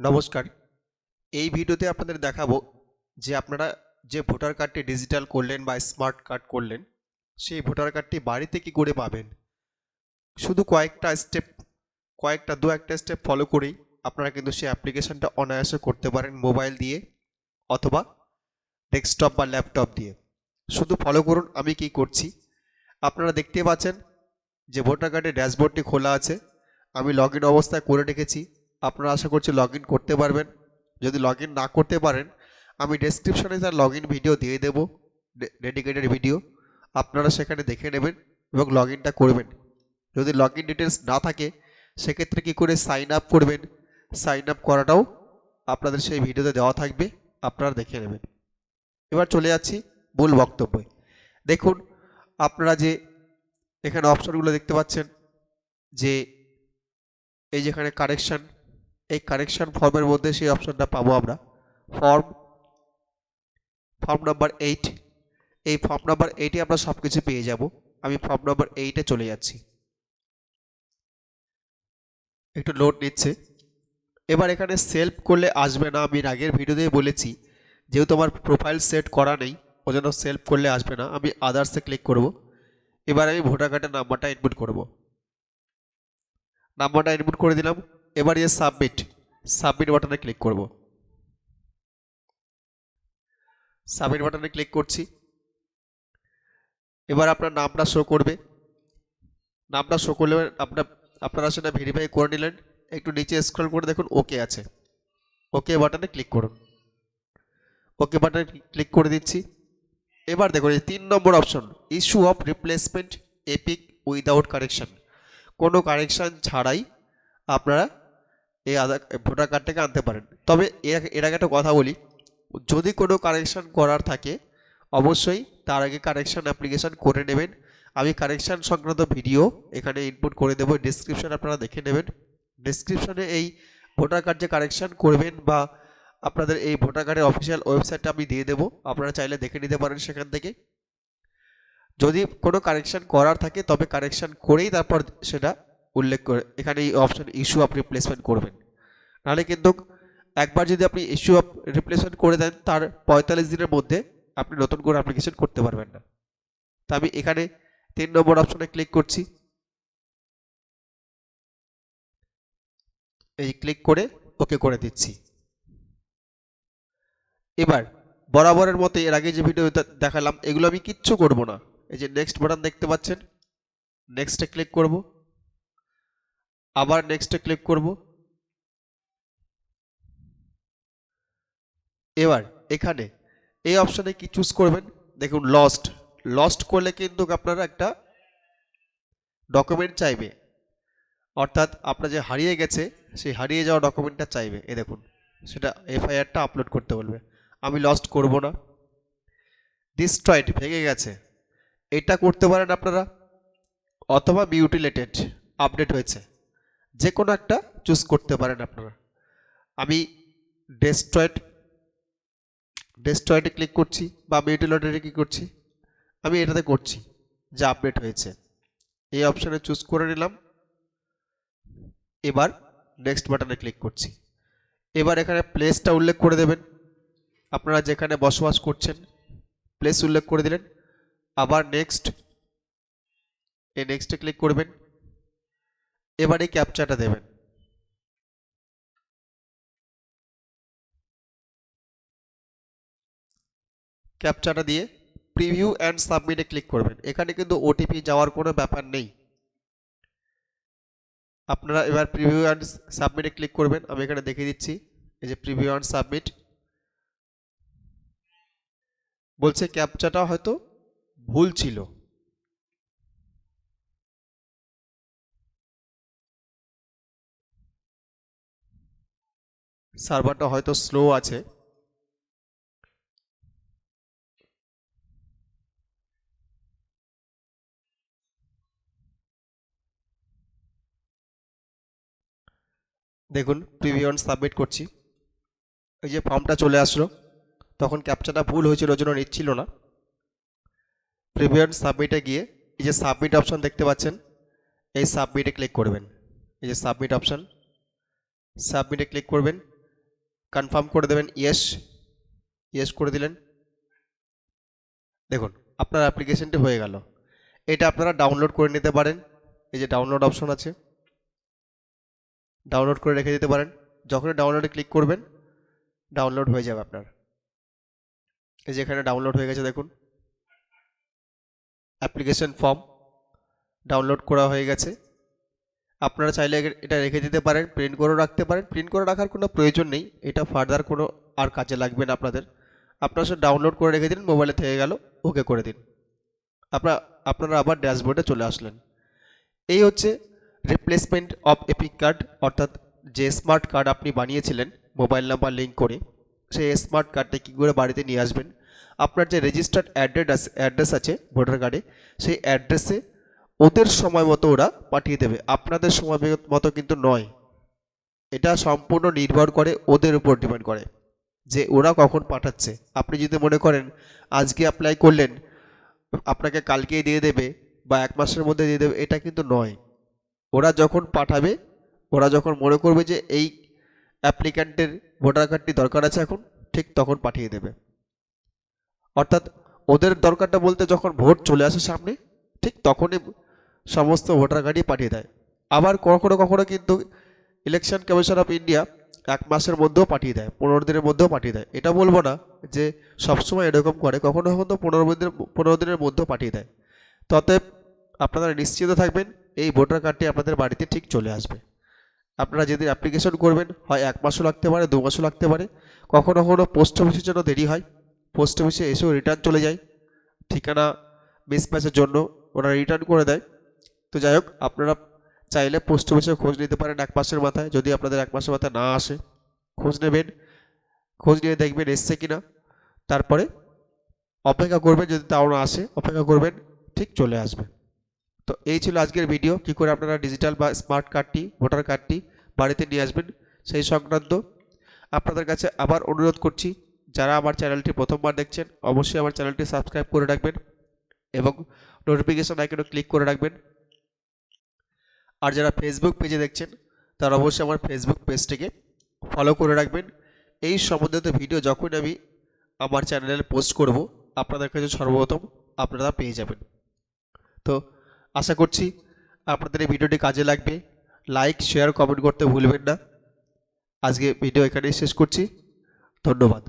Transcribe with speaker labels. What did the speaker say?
Speaker 1: নমস্কার। এই ভিডিওতে আপনাদের দেখাবো যে আপনারা যে ভোটার কার্ডটি ডিজিটাল করলেন বা স্মার্ট কার্ড করলেন, সেই ভোটার কার্ডটি বাড়িতে কি করে পাবেন? শুধু কয়েকটা স্টেপ কয়েকটা, দু একটা স্টেপ ফলো করেই আপনারা কিন্তু সেই অ্যাপ্লিকেশনটা অনায়াসে করতে পারেন মোবাইল দিয়ে অথবা ডেস্কটপ বা ল্যাপটপ দিয়ে। শুধু ফলো করুন, আমি কি করছি? আপনারা দেখতে পাচ্ছেন যে ভোটার কার্ডের ড্যাশবোর্ডটি খোলা আছে। আমি লগ ইন অবস্থায় করে রেখেছি। আপনারা আশা করছি লগ করতে পারবেন। যদি লগ না করতে পারেন, আমি ডেসক্রিপশনে তার লগ ভিডিও দিয়ে দেবো ডেডিকেটেড ভিডিও আপনারা সেখানে দেখে নেবেন এবং লগ করবেন। যদি লগ ইন ডিটেলস না থাকে, সেক্ষেত্রে কী করে সাইন আপ করবেন? সাইন আপ করাটাও আপনাদের সেই ভিডিওতে দেওয়া থাকবে, আপনারা দেখে নেবেন। এবার চলে যাচ্ছি মূল বক্তব্যে। দেখুন, আপনারা যে এখানে অপশনগুলো দেখতে পাচ্ছেন, যে এই যেখানে কারেকশান এই কারেকশান ফর্মের মধ্যে সেই অপশনটা পাবো আমরা। ফর্ম ফর্ম নাম্বার এইট এই ফর্ম নাম্বার এইটে আমরা সব কিছু পেয়ে যাব। আমি ফর্ম নাম্বার এইটে চলে যাচ্ছি। একটু লোড নিচ্ছে। এবার এখানে সেলফ করলে আসবে না। আমি আগের ভিডিওতে বলেছি, যেহেতু আমার প্রোফাইল সেট করা নেই ওই জন্য সেলফ করলে আসবে না। আমি আদার্সে ক্লিক করব। এবার আমি ভোটার কার্ডের নাম্বারটা ইনপুট করব। নাম্বারটা ইনপুট করে দিলাম। এবার ইয়ে সাবমিট সাবমিট বাটনে ক্লিক করব। সাবমিট বাটনে ক্লিক করছি। এবার আপনার নামটা শো করবে। নামটা শো করলে আপনার, আপনারা সেটা ভেরিফাই করে নিলেন। একটু নিচে স্ক্রল করে দেখুন ওকে আছে। ওকে বাটনে ক্লিক করুন। ওকে বাটনে ক্লিক করে দিচ্ছি। এবার দেখুন, এই তিন নম্বর option issue of replacement EPIC without correction কোনো কারেকশান ছাড়াই আপনারা এই আধার ভোটার কার্ডটাকে আনতে পারেন। তবে এর এর আগে একটা কথা বলি। যদি কোনো কারেকশান করার থাকে, অবশ্যই তার আগে কারেকশান অ্যাপ্লিকেশান করে নেবেন। আমি কারেকশান সংক্রান্ত ভিডিও এখানে ইনপুট করে দেবো ডিসক্রিপশান আপনারা দেখে নেবেন। ডিসক্রিপশানে এই ভোটার কার্ড যে কারেকশান করবেন বা আপনাদের এই ভোটার কার্ডের অফিসিয়াল ওয়েবসাইটটা আমি দিয়ে দেবো। আপনারা চাইলে দেখে নিতে পারেন সেখান থেকে। যদি কোনো কারেকশান করার থাকে, তবে কারেকশান করেই তারপর সেটা উল্লেখ করে, এখানে এই অপশন ইস্যু আপনি প্লেসমেন্ট করবেন। নাহলে কিন্তু একবার যদি আপনি ইস্যু অফ রিপ্লেসমেন্ট করে দেন, তার পঁয়তাল্লিশ দিনের মধ্যে আপনি নতুন করে অ্যাপ্লিকেশন করতে পারবেন না। তা আমি এখানে তিন নম্বর অপশনে ক্লিক করছি। এই ক্লিক করে ওকে করে দিচ্ছি। এবার বরাবরের মতো এর আগে যে ভিডিও দেখালাম, এগুলো আমি কিচ্ছু করব না। এই যে নেক্সট বাটন দেখতে পাচ্ছেন নেক্সটে ক্লিক করব। আবার নেক্সটে ক্লিক করব। এবার এখানে এই অপশানে কি চুজ করবেন? দেখুন লস্ট লস্ট করলে কিন্তু আপনারা একটা ডকুমেন্ট চাইবে। অর্থাৎ আপনার যে হারিয়ে গেছে, সেই হারিয়ে যাওয়া ডকুমেন্টটা চাইবে। এ দেখুন, সেটা এফআইআরটা আপলোড করতে বলবে। আমি লস্ট করব না। ডিস্ট্রয়েড ভেঙে গেছে। এটা করতে পারেন আপনারা। অথবা মিউটিলেটেড আপডেট হয়েছে। যে কোনো একটা চুজ করতে পারেন আপনারা। আমি ডেস্ট্রয়েড ডেস্ট্রয়েডে ক্লিক করছি বা মিউটিলেটেডে ক্লিক করছি? আমি এটাতে করছি, যে আপডেট হয়েছে। এই অপশানে চুজ করে নিলাম। এবার নেক্সট বাটনে ক্লিক করছি। এবার এখানে প্লেসটা উল্লেখ করে দেবেন। আপনারা যেখানে বসবাস করছেন প্লেস উল্লেখ করে দিলেন। আবার নেক্সট এই নেক্সটে ক্লিক করবেন। এবার এই ক্যাপচাটা দেবেন। ক্যাপচাটা দিয়ে প্রিভিউ অ্যান্ড সাবমিটে ক্লিক করবেন। এখানে কিন্তু ওটিপি যাওয়ার কোনো ব্যাপার নেই। আপনারা এবার প্রিভিউ অ্যান্ড সাবমিটে ক্লিক করবেন। আমি এখানে দেখিয়ে দিচ্ছি, এই যে প্রিভিউ অ্যান্ড সাবমিট বলছে ক্যাপচাটা হয়তো ভুল ছিল। সার্ভারটা হয়তো স্লো আছে। দেখুন প্রিভিয়ন সাবমিট করছি। এই যে ফর্মটা চলে আসলো, তখন ক্যাপচাটা ভুল হয়েছিল জন্য নিচ্ছিল না। প্রিভিয়ন সাবমিটে গিয়ে, এই যে সাবমিট অপশান দেখতে পাচ্ছেন, এই সাবমিটে ক্লিক করবেন। এই যে সাবমিট অপশান সাবমিটে ক্লিক করবেন কনফার্ম করে দেবেন ইয়েস ইয়েস করে দিলেন। দেখুন, আপনার অ্যাপ্লিকেশনটি হয়ে গেল। এটা আপনারা ডাউনলোড করে নিতে পারেন। এই যে ডাউনলোড অপশন আছে ডাউনলোড করে রেখে দিতে পারেন। যখনই ডাউনলোডে ক্লিক করবেন, ডাউনলোড হয়ে যাবে আপনার। এই যে এখানে ডাউনলোড হয়ে গেছে, দেখুন। অ্যাপ্লিকেশন ফর্ম ডাউনলোড করা হয়ে গেছে। আপনারা চাইলে এটা রেখে দিতে পারেন, প্রিন্ট করে রাখতে পারেন। প্রিন্ট করে রাখার কোনো প্রয়োজন নেই। এটা ফার্দার কোনো আর কাজে লাগবে না আপনাদের। আপনারা শুধু ডাউনলোড করে রেখে দিন, মোবাইলে থেকে গেল, ওকে করে দিন। আপনারা আপনারা আবার ড্যাশবোর্ডে চলে আসলেন। এই হচ্ছে রিপ্লেসমেন্ট অফ এপিক কার্ড অর্থাৎ যে স্মার্ট কার্ড আপনি বানিয়েছিলেন মোবাইল নাম্বার লিঙ্ক করে সেই স্মার্ট কার্ডটা কী করে বাড়িতে নিয়ে আসবেন? আপনার যে রেজিস্টার্ড অ্যাড্রেস অ্যাড্রেস আছে ভোটার কার্ডে সেই অ্যাড্রেসে ওদের সময় মতো ওরা পাঠিয়ে দেবে। আপনাদের সময় মতো কিন্তু নয়। এটা সম্পূর্ণ নির্ভর করে ওদের উপর ডিপেন্ড করে যে ওরা কখন পাঠাচ্ছে। আপনি যদি মনে করেন, আজকে অ্যাপ্লাই করলেন, আপনাকে কালকেই দিয়ে দেবে বা এক মাসের মধ্যে দিয়ে দেবে, এটা কিন্তু নয়। ওরা যখন পাঠাবে, ওরা যখন মনে করবে যে এই অ্যাপ্লিক্যান্টের ভোটার কার্ডটি দরকার আছে এখন, ঠিক তখন পাঠিয়ে দেবে। অর্থাৎ ওদের দরকারটা বলতে যখন ভোট চলে আসে সামনে, ঠিক তখনই সমস্ত ভোটার কার্ডই পাঠিয়ে দেয়। আবার কখনো কখনো কিন্তু ইলেকশন কমিশন অফ ইন্ডিয়া এক মাসের মধ্যেও পাঠিয়ে দেয়, পনেরো দিনের মধ্যেও পাঠিয়ে দেয়। এটা বলব না যে সবসময় এরকম করে, কখনো কখনো পনেরো দিনের পনেরো দিনের মধ্যেও পাঠিয়ে দেয়। তবে আপনারা নিশ্চিত থাকবেন এই ভোটার কার্ডটি আপনাদের বাড়িতে ঠিক চলে আসবে। আপনারা যেদিন অ্যাপ্লিকেশন করবেন, হয় এক মাসও লাগতে পারে, দু মাসও লাগতে পারে, কখনো কখনো পোস্ট অফিসের জন্য দেরি হয়। পোস্ট অফিসে এসেও রিটার্ন চলে যায়। ঠিকানা মিসম্যাচের জন্য ওরা রিটার্ন করে দেয়। তো যাই হোক, আপনারা চাইলে পোস্ট অফিসে খোঁজ নিতে পারেন এক মাসের মাথায়। যদি আপনাদের এক মাসের মাথায় না আসে, খোঁজ নেবেন। খোঁজ নিয়ে দেখবেন এসছে কি না তারপরে অপেক্ষা করবেন যদি তাও না আসে, অপেক্ষা করবেন, ঠিক চলে আসবে। তো এই ছিল আজকের ভিডিও কী করে আপনারা ডিজিটাল বা স্মার্ট কার্ডটি ভোটার কার্ডটি বাড়িতে নিয়ে আসবেন সেই সংক্রান্ত আপনাদের কাছে আবার অনুরোধ করছি, যারা আমার চ্যানেলটি প্রথমবার দেখছেন, অবশ্যই আমার চ্যানেলটি সাবস্ক্রাইব করে রাখবেন এবং নোটিফিকেশন আইকনে ক্লিক করে রাখবেন। আর যারা ফেসবুক পেজে দেখছেন, তারা অবশ্যই আমার ফেসবুক পেজটিকে ফলো করে রাখবেন। এই সম্বন্ধিত ভিডিও যখন আমি আমার চ্যানেলে পোস্ট করব, আপনাদের কাছে সর্বপ্রথম আপনারা পেয়ে যাবেন। তো আশা করছি আপনাদের এই ভিডিওটি কাজে লাগবে। লাইক শেয়ার কমেন্ট করতে ভুলবেন না। আজকে ভিডিও এখানেই শেষ করছি। ধন্যবাদ।